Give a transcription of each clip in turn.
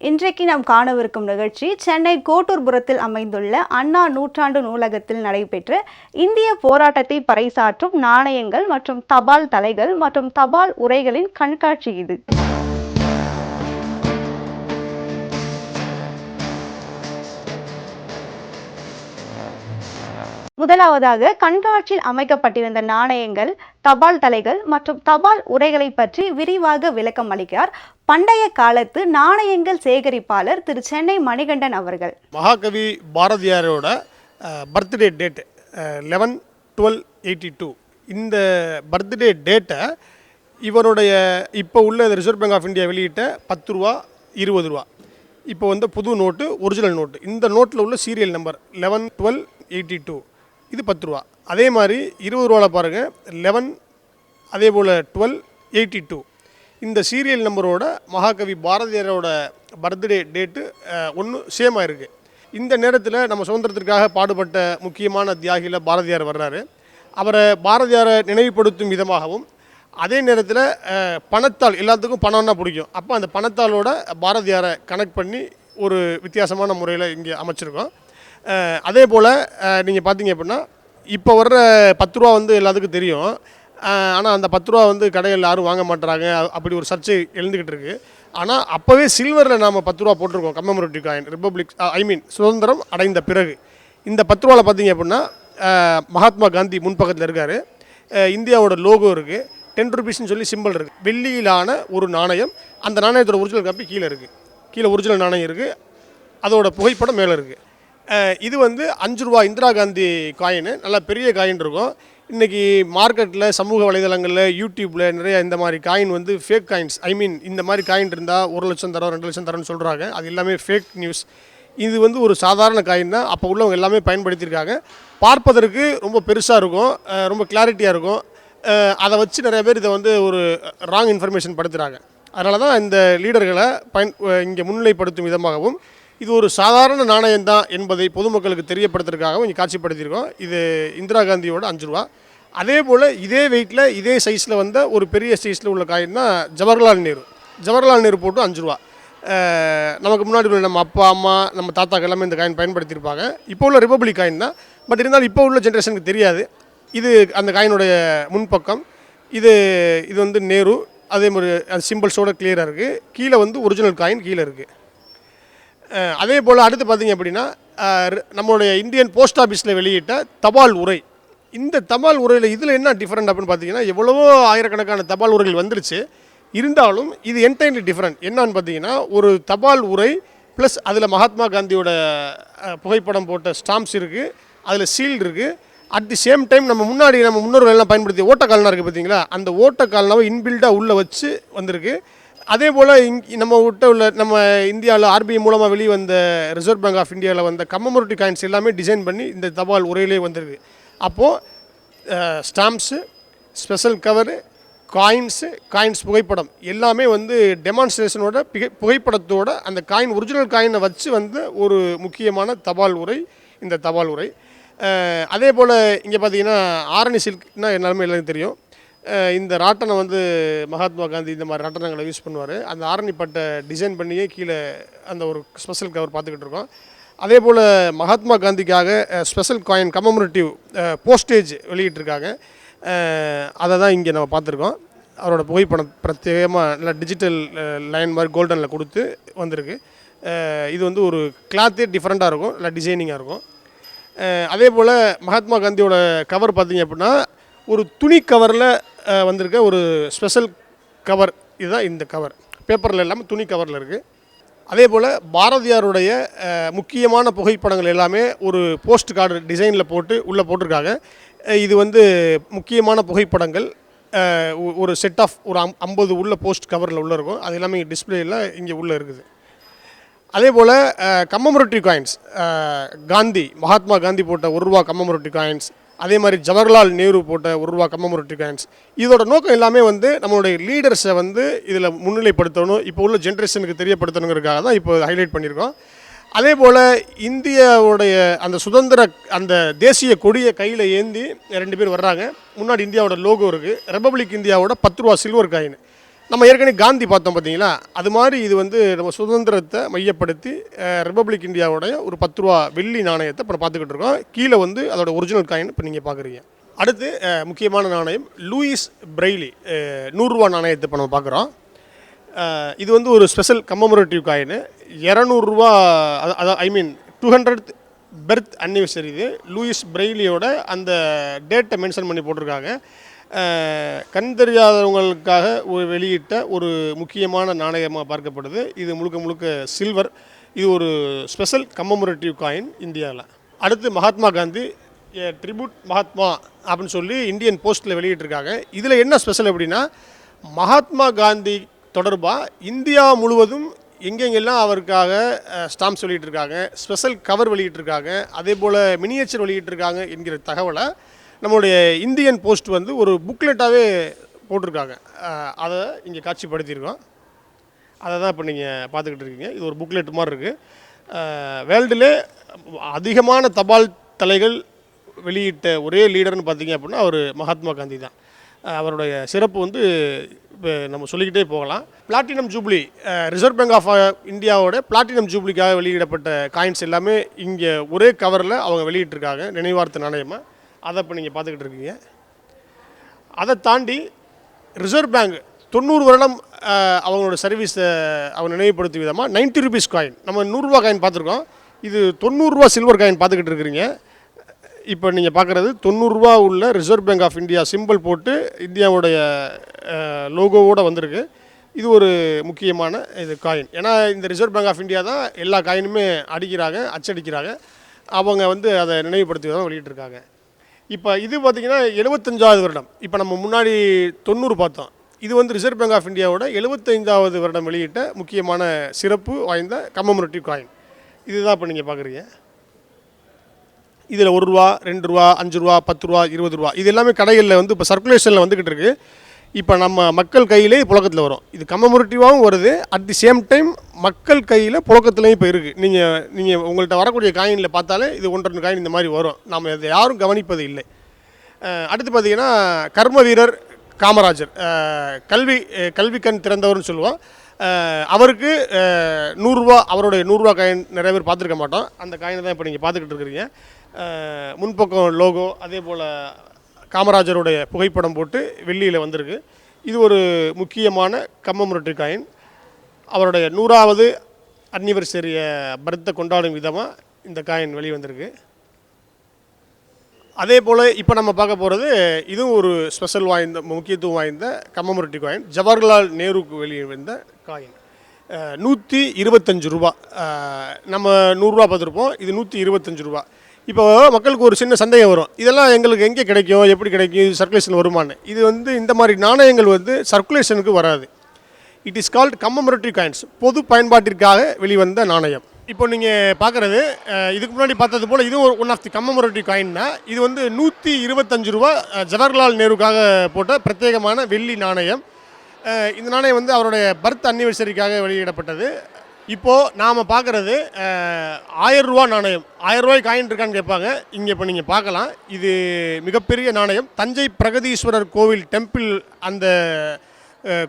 இன்றைக்கு நாம் காணவிருக்கும் நிகழ்ச்சி சென்னை கோட்டூர்புரத்தில் அமைந்துள்ள அண்ணா நூற்றாண்டு நூலகத்தில் நடைபெற்ற இந்திய போராட்டத்தை பறைசாற்றும் நாணயங்கள் மற்றும் தபால் தலைகள் மற்றும் தபால் உரைகளின் கண்காட்சி இது. முதலாவதாக கண்காட்சியில் அமைக்கப்பட்டிருந்த நாணயங்கள் தபால் தலைகள் மற்றும் தபால் உரைகளை பற்றி விரிவாக விளக்கம் அளிக்கிறார். பண்டைய காலத்து நாணயங்கள் சேகரிப்பாளர் திரு. சென்னை மணிகண்டன் அவர்கள். மகாகவி பாரதியாரோட birthday date eleven twelve eighty two இந்த பர்த்டே டேட்டை இவருடைய இப்போ உள்ள ரிசர்வ் பேங்க் ஆஃப் இந்தியா வெளியிட்ட பத்து ரூபா இருபது ரூபா. இப்போ வந்து புது நோட்டு ஒரிஜினல் நோட்டு. இந்த நோட்டில் உள்ள serial number eleven twelve eighty two இது பத்து ரூபா. அதே மாதிரி இருபது ரூபாவில் பாருங்கள் லெவன் அதே போல் டுவெல் எயிட்டி டூ இந்த சீரியல் நம்பரோட மகாகவி பாரதியாரோட பர்த்டே டேட்டு ஒன்று சேம் ஆயிருக்கு. இந்த நேரத்தில் நம்ம சுதந்திரத்திற்காக பாடுபட்ட முக்கியமான தியாகியில் பாரதியார் வர்றாரு. அவரை பாரதியாரை நினைவுபடுத்தும் விதமாகவும் அதே நேரத்தில் பணத்தால் எல்லாத்துக்கும் பணம்னா பிடிக்கும். அப்போ அந்த பணத்தாலோட பாரதியாரை கனெக்ட் பண்ணி ஒரு வித்தியாசமான முறையில் இங்கே அமைச்சிருக்கோம். அதே போல் நீங்கள் பார்த்தீங்க அப்படின்னா இப்போ வர்ற பத்து ரூபா வந்து எல்லாத்துக்கும் தெரியும். ஆனால் அந்த பத்து ரூபா வந்து கடையில் யாரும் வாங்க மாட்டுறாங்க அப்படி ஒரு சர்ச்சை எழுந்துக்கிட்டு இருக்குது ஆனால் அப்போவே சில்வரில் நாம் பத்து ரூபா போட்டிருக்கோம் கம்மமரேட்டிவ் காயின் ரிப்பப்ளிக் ஐ மீன் சுதந்திரம் அடைந்த பிறகு. இந்த பத்து ரூபாவில் பார்த்தீங்க அப்படின்னா மகாத்மா காந்தி முன்பக்கத்தில் இருக்கார். இந்தியாவோட லோகோ இருக்குது டென் ருபீஸ்னு சொல்லி சிம்பிள் இருக்குது வெள்ளியிலான ஒரு நாணயம். அந்த நாணயத்தோட ஒரிஜினல் காப்பி கீழே இருக்குது கீழே ஒரிஜினல் நாணயம் இருக்குது அதோட புகைப்படம் மேலே இருக்குது இது வந்து அஞ்சு ரூபா இந்திரா காந்தி காயின். நல்லா பெரிய காயின் இருக்கும். இன்றைக்கி மார்க்கெட்டில் சமூக வலைதளங்களில் யூடியூப்பில் நிறைய இந்த மாதிரி காயின் வந்து ஃபேக் காயின்ஸ். ஐ மீன் இந்த மாதிரி காயின் இருந்தால் ஒரு லட்சம் தரோம் ரெண்டு லட்சம் தரோம்னு சொல்கிறாங்க அது எல்லாமே ஃபேக் நியூஸ் இது வந்து ஒரு சாதாரண காயின் தான் அப்போ உள்ளவங்க எல்லாமே பயன்படுத்தியிருக்காங்க. பார்ப்பதற்கு ரொம்ப பெருசாக இருக்கும். ரொம்ப கிளாரிட்டியாக இருக்கும். அதை வச்சு நிறைய பேர் இதை வந்து ஒரு ராங் இன்ஃபர்மேஷன் படுத்துகிறாங்க அதனால தான் இந்த லீடர்களை பயன் இங்கே முன்னிலைப்படுத்தும் விதமாகவும் இது ஒரு சாதாரண நாணயம் தான் என்பதை பொதுமக்களுக்கு தெரியப்படுத்துறதுக்காகவும் இங்கே காட்சிப்படுத்தியிருக்கோம். இது இந்திரா காந்தியோட அஞ்சு ரூபா. அதே போல் இதே வெயிட்டில் இதே சைஸில் வந்த ஒரு பெரிய சைஸில் உள்ள காயின் தான் ஜவஹர்லால் நேரு. ஜவஹர்லால் நேரு போட்டு அஞ்சு ரூபா. நமக்கு முன்னாடி உள்ள நம்ம அப்பா அம்மா நம்ம தாத்தாக்கு எல்லாமே இந்த காயின் பயன்படுத்தியிருப்பாங்க. இப்போ உள்ள ரிப்பப்ளிக் காயின் தான். பட் இருந்தாலும் இப்போ உள்ள ஜென்ரேஷனுக்கு தெரியாது. இது அந்த காயினுடைய முன்பக்கம். இது இது வந்து நேரு. அதே மாதிரி அது சிம்பிள்ஸோட கிளியராக இருக்குது கீழே வந்து ஒரிஜினல் காயின் கீழே இருக்குது அதே போல் அடுத்து பார்த்தீங்க அப்படின்னா நம்மளுடைய இந்தியன் போஸ்ட் ஆஃபீஸில் வெளியிட்ட தபால் உரை. இந்த தபால் உரையில் இதில் என்ன டிஃப்ரெண்ட் அப்படின்னு பார்த்தீங்கன்னா எவ்வளவோ ஆயிரக்கணக்கான தபால் உரைகள் வந்துருச்சு. இருந்தாலும் இது என்டைன்லி டிஃப்ரெண்ட் என்னன்னு பார்த்தீங்கன்னா ஒரு தபால் உரை ப்ளஸ் அதில் மகாத்மா காந்தியோட புகைப்படம் போட்ட ஸ்டாம்ப்ஸ் இருக்குது அதில் சீல் இருக்குது அட் தி சேம் டைம் நம்ம முன்னாடி நம்ம முன்னோர்கள் எல்லாம் பயன்படுத்திய ஓட்டக்கால்னா இருக்குது பார்த்தீங்களா? அந்த ஓட்டக்கால்னாவை இன்பில்டாக உள்ளே வச்சு வந்திருக்கு. அதே போல் இங் நம்ம விட்ட உள்ள நம்ம இந்தியாவில் ஆர்பிஐ மூலமாக வெளியே வந்த ரிசர்வ் பேங்க் ஆஃப் இந்தியாவில் வந்த கம்மமோரிட்டி காயின்ஸ் எல்லாமே டிசைன் பண்ணி இந்த தபால் உரையிலே வந்திருக்கு. அப்போது stamps special cover coins coins புகைப்படம் எல்லாமே வந்து டெமான்ஸ்ட்ரேஷனோட பிகை புகைப்படத்தோட அந்த காயின் ஒரிஜினல் காயினை வச்சு வந்த ஒரு முக்கியமான தபால் உரை இந்த தபால் உரை அதே போல் இங்கே பார்த்தீங்கன்னா ஆரணி சில்க்னால் எல்லாருமே எல்லாருக்கும் தெரியும். இந்த ராட்டனை வந்து மகாத்மா காந்தி இந்த மாதிரி ராட்டனங்களை யூஸ் பண்ணுவார். அந்த ஆரணி பட்டை டிசைன் பண்ணியே கீழே அந்த ஒரு ஸ்பெஷல் கவர் பார்த்துக்கிட்டு இருக்கோம். அதே போல் மகாத்மா காந்திக்காக ஸ்பெஷல் காயின் கமமரேட்டிவ் போஸ்டேஜ் வெளியிட்டிருக்காங்க. அதை தான் இங்கே நம்ம பார்த்துருக்கோம். அவரோட புகைப்படம் பிரத்யேகமாக நல்லா டிஜிட்டல் லைன் மாதிரி கோல்டனில் கொடுத்து வந்திருக்கு. இது வந்து ஒரு கிளாத்தே டிஃப்ரெண்ட்டாக இருக்கும் நல்லா டிசைனிங்காக இருக்கும். அதே போல் மகாத்மா காந்தியோட கவர் பார்த்திங்க அப்படின்னா ஒரு துணி கவரில் வந்திருக்க ஒரு ஸ்பெஷல் கவர். இதுதான் இந்த கவர். பேப்பரில் இல்லாமல் துணி கவரில் இருக்குது அதே போல் பாரதியாருடைய முக்கியமான புகைப்படங்கள் எல்லாமே ஒரு போஸ்ட் கார்டு டிசைனில் போட்டு உள்ளே போட்டிருக்காங்க. இது வந்து முக்கியமான புகைப்படங்கள். ஒ- ஒரு செட் ஆஃப் ஒரு அம் ஐம்பது உள்ள போஸ்ட் கவரில் உள்ளே இருக்கும். அது எல்லாமே டிஸ்பிளேயில் இங்கே உள்ளே இருக்குது. அதே போல் கம்மமரேட்டிவ் காயின்ஸ் காந்தி மகாத்மா காந்தி போட்ட ஒரு ரூபா கம்மமரேட்டிவ் காயின்ஸ் அதே மாதிரி ஜவஹர்லால் நேரு போட்ட ஒரு ரூபா கம்மமரேட்டிவ் காயின்ஸ். இதோட நோக்கம் எல்லாமே வந்து நம்மளுடைய லீடர்ஸை வந்து இதில் முன்னிலைப்படுத்தணும். இப்போ உள்ள ஜென்ரேஷனுக்கு தெரியப்படுத்தணுங்கிறதுக்காக தான் இப்போ ஹைலைட் பண்ணியிருக்கோம். அதே போல் இந்தியாவுடைய அந்த சுதந்திர அந்த தேசிய கொடியை கையில் ஏந்தி ரெண்டு பேர் வர்றாங்க. முன்னாடி இந்தியாவோட லோகோ இருக்குது ரிப்பப்ளிக் இந்தியாவோட பத்து ரூபா சில்வர் காயின் நம்ம ஏற்கனவே காந்தி பார்த்தோம் பார்த்தீங்களா? அது மாதிரி இது வந்து நம்ம சுதந்திரத்தை மையப்படுத்தி ரிப்பப்ளிக் இந்தியாவுடைய ஒரு பத்து ரூபா வெள்ளி நாணயத்தை இப்போ பார்த்துக்கிட்டு இருக்கோம். கீழே வந்து அதோட ஒரிஜினல் காயின் இப்போ நீங்கள் பார்க்குறீங்க. அடுத்து முக்கியமான நாணயம் லூயிஸ் பிரெய்லி நூறுரூவா நாணயத்தை இப்போ நம்ம பார்க்குறோம். இது வந்து ஒரு ஸ்பெஷல் கம்மமரேட்டிவ் காயின் இரநூறுவா அதாவது I mean two hundred birth anniversary இது. லூயிஸ் பிரெய்லியோட அந்த டேட்டை மென்ஷன் பண்ணி போட்டிருக்காங்க. கண் தெரியாதவங்களுக்காக ஒரு வெளியிட்ட ஒரு முக்கியமான நாணயமாக பார்க்கப்படுது. இது முழுக்க முழுக்க சில்வர். இது ஒரு ஸ்பெஷல் கம்மமரேட்டிவ் காயின் இந்தியாவில் அடுத்து மகாத்மா காந்தி ஏ ட்ரிபியூட் மகாத்மா அப்படின்னு சொல்லி இந்தியன் போஸ்ட்டில் வெளியிட்டிருக்காங்க. இதில் என்ன ஸ்பெஷல் அப்படின்னா மகாத்மா காந்தி தொடர்பாக இந்தியா முழுவதும் எங்கெங்கெல்லாம் அவருக்காக ஸ்டாம்ப்ஸ் வெளியிட்டிருக்காங்க ஸ்பெஷல் கவர் வெளியிட்டிருக்காங்க அதே போல் மினியேச்சர் வெளியிட்டிருக்காங்க என்கிற தகவலை நம்மளுடைய இந்தியன் போஸ்ட் வந்து ஒரு புக்லெட்டாகவே போட்டிருக்காங்க. அதை இங்கே காட்சிப்படுத்தியிருக்கோம். அதை தான் இப்போ நீங்கள் பார்த்துக்கிட்டு இருக்கீங்க. இது ஒரு புக்லெட் மாதிரி இருக்குது வேர்ல்டிலே அதிகமான தபால் தலைகள் வெளியிட்ட ஒரே லீடர்னு பார்த்தீங்க அப்படின்னா அவர் மகாத்மா காந்தி தான். அவருடைய சிறப்பு வந்து இப்போ நம்ம சொல்லிக்கிட்டே போகலாம். Platinum jubilee Reserve Bank of இந்தியாவோட பிளாட்டினம் ஜூப்ளிக்காக வெளியிடப்பட்ட காயின்ஸ் எல்லாமே இங்கே ஒரே கவரில் அவங்க வெளியிட்டிருக்காங்க. நினைவார்த்த நாணயமாக அதை இப்போ நீங்கள் பார்த்துக்கிட்டு இருக்கீங்க. அதை தாண்டி ரிசர்வ் பேங்க் தொண்ணூறு வருடம் அவங்களோட சர்வீஸை அவங்க நினைவுபடுத்தும் விதமாக 90 ருபீஸ் காயின் நம்ம நூறுரூவா காயின் பார்த்துருக்கோம். இது தொண்ணூறுரூவா சில்வர் காயின் பார்த்துக்கிட்டு இருக்கிறீங்க. இப்போ நீங்கள் பார்க்குறது தொண்ணூறுரூவா உள்ள Reserve Bank of India symbol போட்டு இந்தியாவுடைய லோகோவோடு வந்திருக்கு. இது ஒரு முக்கியமான இது காயின் ஏன்னா இந்த ரிசர்வ் பேங்க் ஆஃப் இந்தியா தான் எல்லா காயினுமே அடிக்கிறாங்க அச்சடிக்கிறாங்க. அவங்க வந்து அதை நினைவுபடுத்தி தான் வெளியிட்டிருக்காங்க. இப்போ இது பார்த்திங்கன்னா எழுபத்தஞ்சாவது வருடம். இப்போ நம்ம முன்னாடி தொண்ணூறு பார்த்தோம். இது வந்து ரிசர்வ் பேங்க் ஆஃப் இந்தியாவோட எழுபத்தைந்தாவது வருடம் வெளியிட்ட முக்கியமான சிறப்பு வாய்ந்த கம்மமரட்டிவ் காயின் இதுதான் இப்போ நீங்கள் பார்க்குறீங்க. இதில் ஒரு ரூபா ரெண்டு ரூபா அஞ்சு ரூபா பத்து ரூபா இருபது ரூபா. இது எல்லாமே கடைகளில் வந்து இப்போ சர்க்குலேஷனில் வந்துக்கிட்டு இருக்குது இப்போ நம்ம மக்கள் கையிலே புழக்கத்தில் வரும். இது கம்மமரேட்டிவாகவும் வருது. அட் தி சேம் டைம் மக்கள் கையில் புழக்கத்துலையும் இப்போ இருக்குது நீங்கள் நீங்கள் உங்கள்கிட்ட வரக்கூடிய காயினில் பார்த்தாலே இது ஒன்று ரெண்டு காயின் இந்த மாதிரி வரும். நம்ம இதை யாரும் கவனிப்பது இல்லை. அடுத்து பார்த்தீங்கன்னா கர்ம வீரர் காமராஜர். கல்வி கல்வி கண் திறந்தவர்னு சொல்லுவோம். அவருக்கு நூறுரூவா அவருடைய நூறுரூவா காயின் நிறைய பேர் பார்த்துருக்க மாட்டோம். அந்த காயினை தான் இப்போ நீங்கள் பார்த்துக்கிட்டு இருக்கிறீங்க. முன்பக்கம் லோகோ அதே போல் காமராஜருடைய புகைப்படம் போட்டு வெள்ளியில் வந்திருக்கு. இது ஒரு முக்கியமான கம்மமுரட்டு காயின் அவருடைய நூறாவது அன்னிவர்சரிய பர்த்தை கொண்டாடும் விதமாக இந்த காயின் வெளிவந்திருக்கு. அதே போல் இப்போ நம்ம பார்க்க போகிறது இதுவும் ஒரு ஸ்பெஷல் வாய்ந்த முக்கியத்துவம் வாய்ந்த கம்மமுரட்டி காயின் ஜவஹர்லால் நேருக்கு வெளியே வந்த காயின் நூற்றி இருபத்தஞ்சு ரூபா. நம்ம நூறுரூவா பார்த்துருப்போம். இது நூற்றி இருபத்தஞ்சு ரூபா. இப்போ மக்களுக்கு ஒரு சின்ன சந்தேகம் வரும். இதெல்லாம் எங்களுக்கு எங்கே கிடைக்கும்? எப்படி கிடைக்கும்? இது சர்க்குலேஷன் வருமானு இது வந்து இந்த மாதிரி நாணயங்கள் வந்து சர்க்குலேஷனுக்கு வராது. It is called commemorative coins பொது பயன்பாட்டிற்காக வெளிவந்த நாணயம். இப்போ நீங்கள் பார்க்குறது இதுக்கு முன்னாடி பார்த்தது போல் இதுவும் one of the commemorative coin தான் இது வந்து நூற்றி இருபத்தஞ்சு ரூபா ஜவஹர்லால் நேருக்காக போட்ட பிரத்யேகமான வெள்ளி நாணயம். இந்த நாணயம் வந்து அவருடைய பர்த் அன்னிவர்சரிக்காக வெளியிடப்பட்டது. இப்போது நாம் பார்க்குறது ஆயிரம் நாணயம். ஆயிரம் காயின் இருக்கான்னு கேட்பாங்க. இங்கே இப்போ நீங்கள் பார்க்கலாம். இது மிகப்பெரிய நாணயம். தஞ்சை பிரகதீஸ்வரர் கோவில் டெம்பிள் அந்த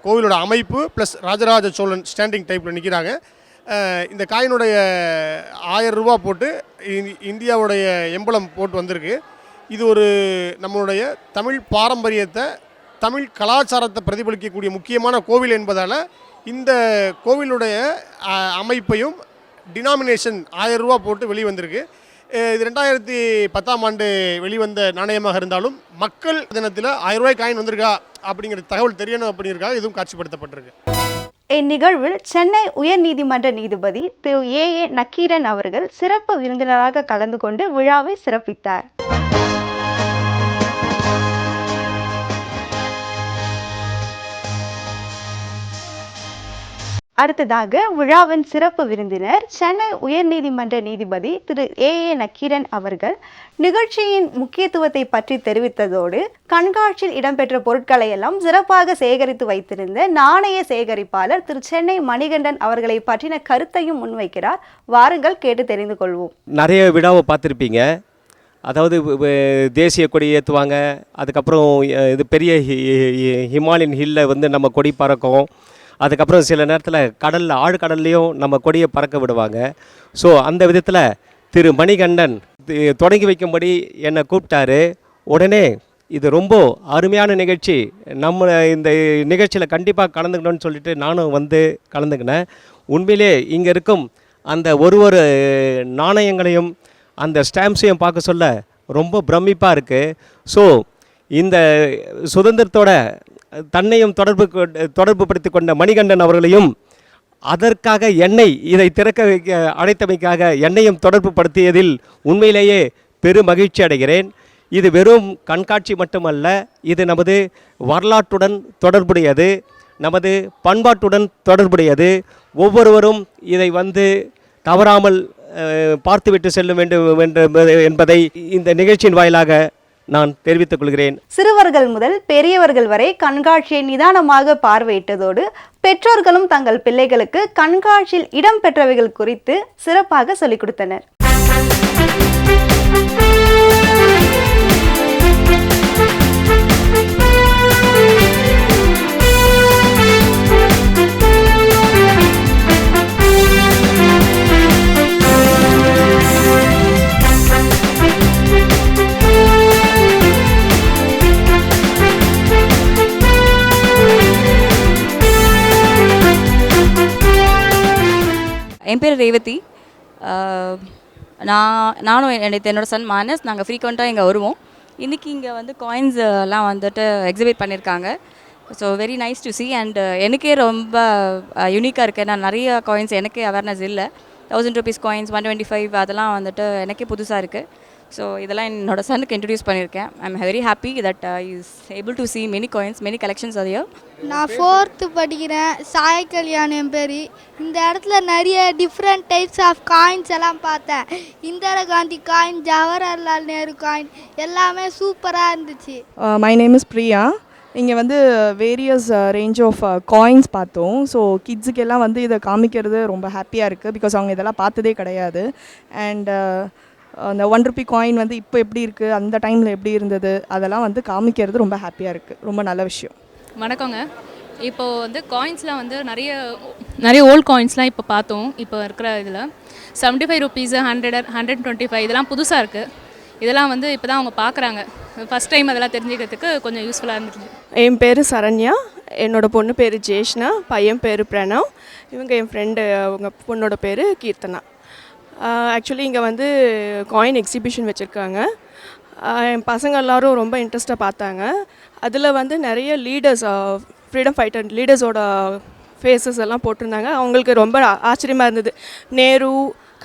கோவிலோட அமைப்பு ப்ளஸ் ராஜராஜ சோழன் ஸ்டாண்டிங் டைப்பில் நிற்கிறாங்க இந்த காயினுடைய ஆயிரம் ரூபா போட்டு இந்தியாவுடைய எம்பளம் போட்டு வந்திருக்கு. இது ஒரு நம்மளுடைய தமிழ் பாரம்பரியத்தை தமிழ் கலாச்சாரத்தை பிரதிபலிக்கக்கூடிய முக்கியமான கோவில் என்பதால் இந்த கோவிலுடைய அமைப்பையும் டினாமினேஷன் ஆயிரம் ரூபா போட்டு வெளிவந்திருக்கு. இது ரெண்டாயிரத்தி பத்தாம் ஆண்டு வெளிவந்த நாணயமாக இருந்தாலும் மக்கள் தினத்தில் ஆயிரம் ரூபாய் காயின் வந்திருக்கா அப்படிங்கிற தகவல் தெரியணும் அப்படிங்கிறதுக்காக இதுவும் காட்சிப்படுத்தப்பட்டிருக்கு. இந்நிகழ்வில் சென்னை உயர்நீதிமன்ற நீதிபதி திரு ஏ ஏ நக்கீரன் அவர்கள் சிறப்பு விருந்தினராக கலந்து கொண்டு விழாவை சிறப்பித்தார். அடுத்ததாக விழாவின் சிறப்பு விருந்தினர் சென்னை உயர்நீதிமன்ற நீதிபதி திரு. ஏ. ஏ. நக்கீரன் அவர்கள் நிகழ்ச்சியின் முக்கியத்துவத்தை பற்றி தெரிவித்ததோடு கண்காட்சியில் இடம்பெற்ற பொருட்களை எல்லாம் சிறப்பாக சேகரித்து வைத்திருந்த நாணய சேகரிப்பாளர் திரு. சென்னை மணிகண்டன் அவர்களை பற்றின கருத்தையும் முன்வைக்கிறார். வாருங்கள் கேட்டு தெரிந்து கொள்வோம். நிறைய விழாவை பார்த்துருப்பீங்க. அதாவது தேசிய கொடி ஏற்றுவாங்க அதுக்கப்புறம் இது பெரிய ஹிமாலயன் ஹில்ல வந்து நம்ம கொடி பறக்கும். அதுக்கப்புறம் சில நேரத்தில் கடலில் ஆழ்கடல்லையும் நம்ம கொடியை பறக்க விடுவாங்க. ஸோ அந்த விதத்தில் திரு மணிகண்டன் தொடங்கி வைக்கும்படி என்னை கூப்பிட்டாரு. உடனே இது ரொம்ப அருமையான நிகழ்ச்சி. நம்ம இந்த நிகழ்ச்சியில் கண்டிப்பாக கலந்துக்கணும்னு சொல்லிட்டு நானும் வந்து கலந்துக்கினேன். உண்மையிலே இங்கே இருக்கும் அந்த ஒரு ஒரு நாணயங்களையும் அந்த ஸ்டாம்ப்ஸையும் பார்க்க சொல்ல ரொம்ப பிரமிப்பாக இருக்குது ஸோ இந்த சுதந்திரத்தோட தன்னையும் தொடர்பு கொண்டு- தொடர்பு படுத்தி கொண்ட மணிகண்டன் அவர்களையும் அதற்காக என்னை இதை திறக்க வைக்க அழைத்தமைக்காக என்னையும் தொடர்பு படுத்தியதில் உண்மையிலேயே பெரும் மகிழ்ச்சி அடைகிறேன். இது வெறும் கண்காட்சி மட்டுமல்ல இது நமது வரலாற்றுடன் தொடர்புடையது நமது பண்பாட்டுடன் தொடர்புடையது. ஒவ்வொருவரும் இதை வந்து தவறாமல் பார்த்துவிட்டு செல்ல வேண்டும் என்று என்பதை இந்த நிகழ்ச்சியின் வாயிலாக நான் தெரிவித்துக் கொள்கிறேன். சிறுவர்கள் முதல் பெரியவர்கள் வரை கண்காட்சியை நிதானமாக பார்வையிட்டதோடு பெற்றோர்களும் தங்கள் பிள்ளைகளுக்கு கண்காட்சியில் இடம்பெற்றவைகள் குறித்து சிறப்பாக சொல்லிக் கொடுத்தனர். என் பேர் ரேவதி. நான் நானும் என்னோட என்னோட சன் மானஸ் நாங்கள் ஃப்ரீக்வெண்ட்டாக இங்கே வருவோம். இன்றைக்கி இங்கே வந்து காயின்ஸ் எல்லாம் வந்துட்டு எக்ஸிபிட் பண்ணியிருக்காங்க so very nice to see and எனக்கே ரொம்ப யூனிக்காக இருக்குது நான் நிறைய காயின்ஸ் எனக்கே அவேர்னஸ் இல்லை. Thousand rupees coins one twenty five அதெல்லாம் வந்துட்டு எனக்கே புதுசாக இருக்குது ஸோ இதெல்லாம் என்னோட சனுக்கு இன்ட்ரடியூஸ் பண்ணியிருக்கேன். I am very happy that is able to see many coins many collections அதையோ நான் ஃபோர்த்து படிக்கிறேன். சாய் கல்யாண் என் பேர். இந்த இடத்துல நிறைய டிஃப்ரெண்ட் டைப்ஸ் ஆஃப் காயின்ஸ் எல்லாம் பார்த்தேன். இந்திரா காந்தி காயின் ஜவஹர்லால் நேரு காயின் எல்லாமே சூப்பராக இருந்துச்சு. மை நேம் இஸ் பிரியா இங்கே வந்து வேரியஸ் ரேஞ்ச் ஆஃப் காயின்ஸ் பார்த்தோம். ஸோ கிட்ஸுக்கெல்லாம் வந்து இதை காமிக்கிறது ரொம்ப ஹாப்பியாக இருக்குது பிகாஸ் அவங்க இதெல்லாம் பார்த்ததே கிடையாது. அண்ட் அந்த ஒன் ருபி காயின் வந்து இப்போ எப்படி இருக்குது அந்த டைமில் எப்படி இருந்தது அதெல்லாம் வந்து காமிக்கிறது ரொம்ப ஹாப்பியாக இருக்குது ரொம்ப நல்ல விஷயம். வணக்கங்க. இப்போது வந்து காயின்ஸ்லாம் வந்து நிறைய நிறைய ஓல்ட் காயின்ஸ்லாம் இப்போ பார்த்தோம் இப்போ இருக்கிற இதில். Seventy five rupees hundred hundred twenty five இதெல்லாம் புதுசாக இருக்குது இதெல்லாம் வந்து இப்போ தான் அவங்க பார்க்குறாங்க ஃபஸ்ட் டைம் அதெல்லாம் தெரிஞ்சுக்கிறதுக்கு கொஞ்சம் யூஸ்ஃபுல்லாக இருந்துச்சு. என் பேர் சரண்யா. என்னோட பொண்ணு பேர் ஜெய்ஷ்னா பையன் பேர் பிரணவ். இவங்க என் ஃப்ரெண்டு அவங்க பொண்ணோட பேர் கீர்த்தனா. ஆக்சுவலி இங்கே வந்து காயின் எக்ஸிபிஷன் வச்சுருக்காங்க. என் பசங்க எல்லாரும் ரொம்ப இன்ட்ரெஸ்ட்டாக பார்த்தாங்க. அதில் வந்து நிறைய லீடர்ஸ் ஃப்ரீடம் ஃபைட்டர் லீடர்ஸோட ஃபேஸஸ் எல்லாம் போட்டிருந்தாங்க. அவங்களுக்கு ரொம்ப ஆச்சரியமாக இருந்தது. நேரு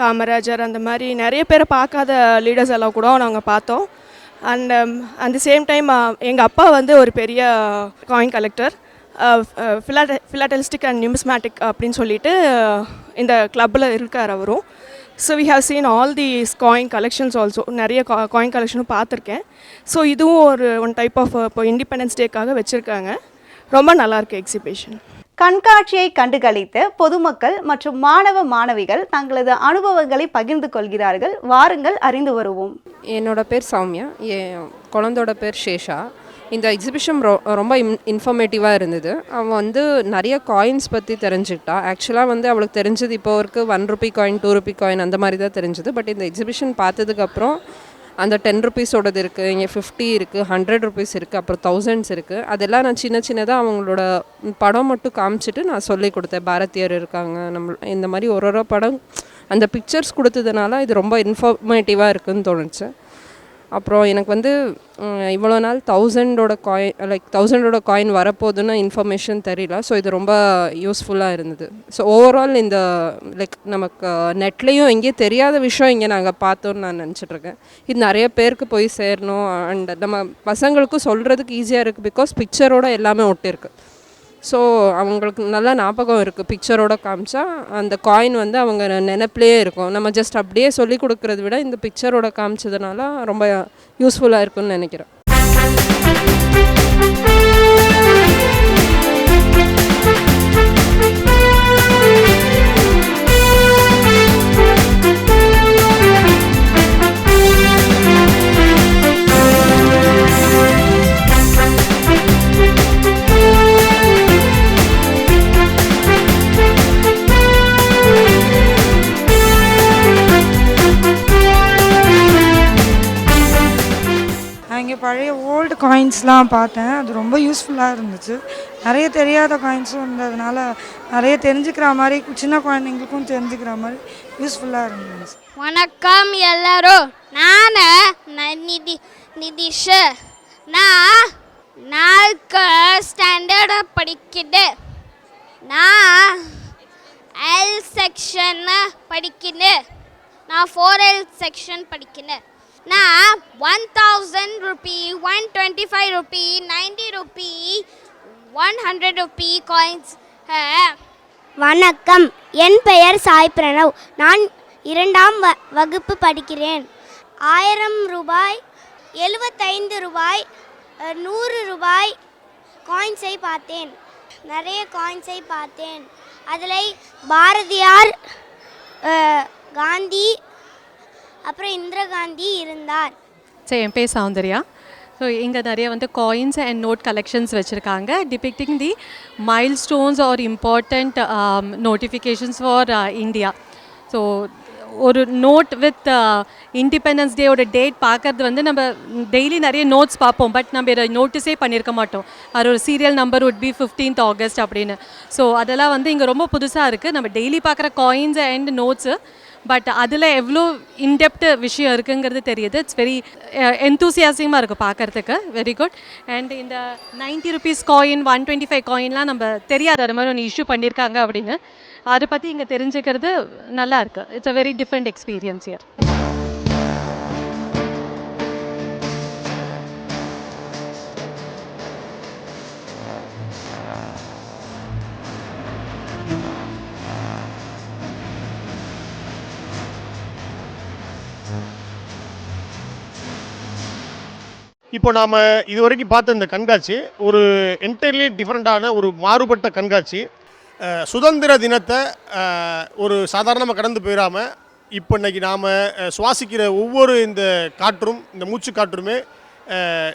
காமராஜர் அந்த மாதிரி நிறைய பேரை பார்க்காத லீடர்ஸ் எல்லாம் கூட நாங்கள் பார்த்தோம். And at the same time எங்கள் அப்பா வந்து ஒரு பெரிய காயின் கலெக்டர் ஃபிலாட்ட ஃபிலாட்டலிஸ்டிக் அண்ட் நியூமிஸ்மேட்டிக் அப்படின்னு சொல்லிட்டு இந்த கிளப்பில் இருக்கார் அவரும். So we have seen all the coin collections also நிறைய காயின் கலெக்ஷனும் பார்த்துருக்கேன். ஸோ இதுவும் ஒரு ஒன் டைப் ஆஃப் இப்போ இண்டிபெண்டன்ஸ் டேக்காக வச்சுருக்காங்க. ரொம்ப நல்லாயிருக்கு எக்ஸிபிஷன் கண்காட்சியை கண்டுகளித்த பொதுமக்கள் மற்றும் மாணவ மாணவிகள் தங்களது அனுபவங்களை பகிர்ந்து கொள்கிறார்கள். வாருங்கள் அறிந்து வருவோம். என்னோட பேர் சௌமியா என் குழந்தோட பேர் சேஷா. இந்த எக்ஸிபிஷன் ரொ ரொம்ப இன் இன்ஃபர்மேட்டிவாக இருந்தது. அவன் வந்து நிறைய காயின்ஸ் பற்றி தெரிஞ்சுக்கிட்டா. ஆக்சுவலாக வந்து அவளுக்கு தெரிஞ்சது இப்போ இருக்கு one rupee coin two rupee coin அந்த மாதிரி தான் தெரிஞ்சது. பட் இந்த எக்ஸிபிஷன் பார்த்ததுக்கப்புறம் அந்த டென் ருபீஸோடது இருக்குது இங்கே ஃபிஃப்டி இருக்குது ஹண்ட்ரட் ருபீஸ் இருக்குது அப்புறம் தௌசண்ட்ஸ் இருக்குது அதெல்லாம் நான் சின்ன சின்னதாக அவங்களோட படம் மட்டும் காமிச்சிட்டு நான் சொல்லி கொடுத்தேன். பாரதியார் இருக்காங்க நம்ம இந்த மாதிரி ஒரு ஒரு படம் அந்த பிக்சர்ஸ் கொடுத்ததுனால இது ரொம்ப இன்ஃபர்மேட்டிவாக இருக்குதுன்னு தோணுச்சு. அப்புறம் எனக்கு வந்து இவ்வளோ நாள் தௌசண்டோட காயின் லைக் தௌசண்டோட காயின் வரப்போகுதுன்னு இன்ஃபர்மேஷன் தெரியல. ஸோ இது ரொம்ப யூஸ்ஃபுல்லாக இருந்தது. ஸோ ஓவரால் இந்த லைக் நமக்கு uh, நெட்லேயும் எங்கேயும் தெரியாத விஷயம் இங்கே நாங்கள் பார்த்தோன்னு நான் நினச்சிட்ருக்கேன். இது நிறைய பேருக்கு போய் சேரணும் அண்ட் நம்ம பசங்களுக்கும் சொல்கிறதுக்கு ஈஸியாக இருக்குது பிகாஸ் பிக்சரோட எல்லாமே ஒட்டிருக்கு ஸோ அவங்களுக்கு நல்லா ஞாபகம் இருக்குது பிக்சரோட காமிச்சா அந்த காயின் வந்து அவங்க நினப்பிலே இருக்கும். நம்ம ஜஸ்ட் அப்படியே சொல்லி கொடுக்கறத விட இந்த பிக்சரோட காமிச்சதுனால ரொம்ப யூஸ்ஃபுல்லாக இருக்கும்னு நினைக்கிறேன். பழைய ஓல்டு காயின்ஸ்லாம் பார்த்தேன். அது ரொம்ப யூஸ்ஃபுல்லாக இருந்துச்சு. நிறைய தெரியாத காயின்ஸும் இருந்ததுனால நிறைய தெரிஞ்சுக்கிற மாதிரி சின்ன குழந்தைங்களுக்கும் தெரிஞ்சுக்கிற மாதிரி யூஸ்ஃபுல்லாக இருந்துச்சு. வணக்கம் எல்லாரும். நான் நிதி நிதிஷ். நான் நால்கு ஸ்டாண்டர்ட் படிக்கிறேன் நான் எல் செக்ஷன் படிக்கிறேன் நான் ஃபோர் எல் செக்ஷன் படிக்கிறேன் நான் one thousand rupee one twenty five rupee ninety rupee one hundred rupee coins வணக்கம். என் பெயர் சாய் பிரணவ். நான் இரண்டாம் வ வகுப்பு படிக்கிறேன். ஆயிரம் ரூபாய் எழுபத்தைந்து ரூபாய் நூறு ரூபாய் காயின்ஸை பார்த்தேன். நிறைய காயின்ஸை பார்த்தேன். அதில் பாரதியார் காந்தி அப்புறம் இந்திரா காந்தி இருந்தார். சரி என் பேர் சௌந்தர்யா. ஸோ இங்கே நிறைய வந்து காயின்ஸ் அண்ட் நோட் கலெக்ஷன்ஸ் வச்சுருக்காங்க. Depicting the milestones or important notifications for India so ஒரு நோட் வித் இண்டிபெண்டன்ஸ் டேயோட டேட் பார்க்கறது வந்து நம்ம டெய்லி நிறைய நோட்ஸ் பார்ப்போம். பட் நம்ம இதை நோட்டீஸே பண்ணியிருக்க மாட்டோம். அது ஒரு serial number would be fifteenth August அப்படின்னு. ஸோ அதெல்லாம் வந்து இங்கே ரொம்ப புதுசாக இருக்குது நம்ம டெய்லி பார்க்குற காயின்ஸ் அண்ட் நோட்ஸு பட் அதில் எவ்வளோ இன்டெப்ட் விஷயம் இருக்குங்கிறது தெரியுது. இட்ஸ் வெரி எந்தூசியாசியமாக இருக்குது பார்க்கறதுக்கு வெரி குட் அண்ட் இந்த ninety rupees coin one twenty five காயின்லாம் நம்ம தெரியாது அது மாதிரி ஒன்று இஷ்யூ பண்ணியிருக்காங்க அப்படின்னு. அதை பற்றி இங்கே தெரிஞ்சுக்கிறது நல்லா இருக்குது it's a very different experience year இப்போ நாம் இதுவரைக்கும் பார்த்த இந்த கண்காட்சி ஒரு என்டையர்லி டிஃப்ரெண்ட்டான ஒரு மாறுபட்ட கண்காட்சி. சுதந்திர தினத்தை ஒரு சாதாரணமாக கடந்து போயிடாமல் இப்போ இன்னைக்கு நாம் சுவாசிக்கிற ஒவ்வொரு இந்த காற்றும் இந்த மூச்சு காற்றுமே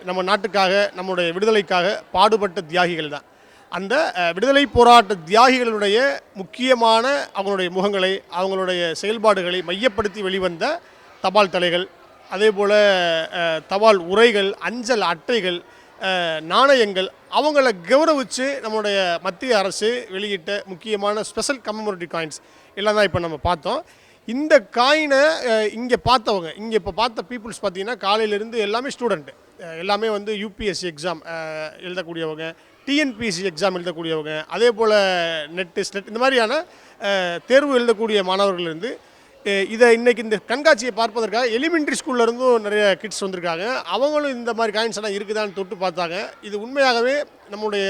நம்ம நாட்டுக்காக நம்முடைய விடுதலைக்காக பாடுபட்ட தியாகிகள் தான். அந்த விடுதலை போராட்ட தியாகிகளுடைய முக்கியமான அவங்களுடைய முகங்களை அவங்களுடைய செயல்பாடுகளை மையப்படுத்தி வெளிவந்த தபால் தலைகள் அதே போல் தபால் உரைகள் அஞ்சல் அட்டைகள் நாணயங்கள் அவங்கள கௌரவித்து நம்மளுடைய மத்திய அரசு வெளியிட்ட முக்கியமான ஸ்பெஷல் கம்மமோரேட்டிவ் காயின்ஸ் எல்லாம் தான் இப்போ நம்ம பார்த்தோம். இந்த காயினை இங்கே பார்த்தவங்க இங்கே இப்போ பார்த்த பீப்புள்ஸ் பார்த்தீங்கன்னா காலையிலேருந்து எல்லாமே ஸ்டூடெண்ட்டு எல்லாமே வந்து யூபிஎஸ்சி எக்ஸாம் எழுதக்கூடியவங்க டிஎன்பிஎஸ்சி எக்ஸாம் எழுதக்கூடியவங்க அதே போல் நெட்டு ஸ்லெட் இந்த மாதிரியான தேர்வு எழுதக்கூடிய மாணவர்கள் இருந்து இதை இன்றைக்கி இந்த கண்காட்சியை பார்ப்பதற்காக எலிமெண்ட்ரி ஸ்கூல்லேருந்தும் நிறைய கிட்ஸ் வந்திருக்காங்க. அவங்களும் இந்த மாதிரி காயின்ஸ் எல்லாம் இருக்குதான்னு தொட்டு பார்த்தாங்க. இது உண்மையாகவே நம்முடைய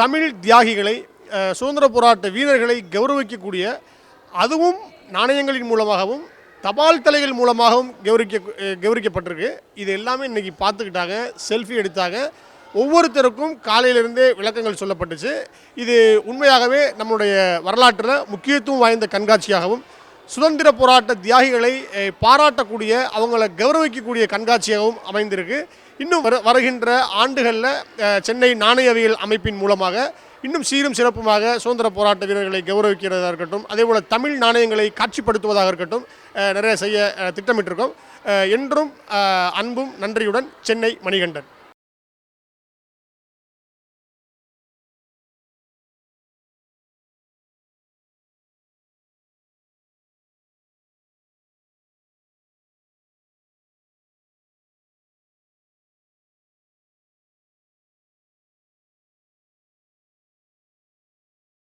தமிழ் தியாகிகளை சுதந்திர போராட்ட வீரர்களை கௌரவிக்கக்கூடிய அதுவும் நாணயங்களின் மூலமாகவும் தபால் தலைகள் மூலமாகவும் கௌரிக்க கௌரிக்கப்பட்டிருக்கு இது எல்லாமே இன்றைக்கி பார்த்துக்கிட்டாங்க செல்ஃபி எடுத்தாங்க. ஒவ்வொருத்தருக்கும் காலையிலிருந்தே விளக்கங்கள் சொல்லப்பட்டுச்சு. இது உண்மையாகவே நம்முடைய வரலாற்றில் முக்கியத்துவம் வாய்ந்த கண்காட்சியாகவும் சுதந்திர போராட்ட தியாகிகளை பாராட்டக்கூடிய அவங்கள கௌரவிக்கக்கூடிய கண்காட்சியாகவும் அமைந்திருக்கு. இன்னும் வர வருகின்ற ஆண்டுகளில் சென்னை நாணயவியல் அமைப்பின் மூலமாக இன்னும் சீரும் சிறப்புமாக சுதந்திர போராட்ட வீரர்களை கௌரவிக்கிறதா இருக்கட்டும் அதே போல் தமிழ் நாணயங்களை காட்சிப்படுத்துவதாக இருக்கட்டும் நிறைய செய்ய திட்டமிட்டிருக்கோம். என்றும் அன்பும் நன்றியுடன் சென்னை மணிகண்டன்.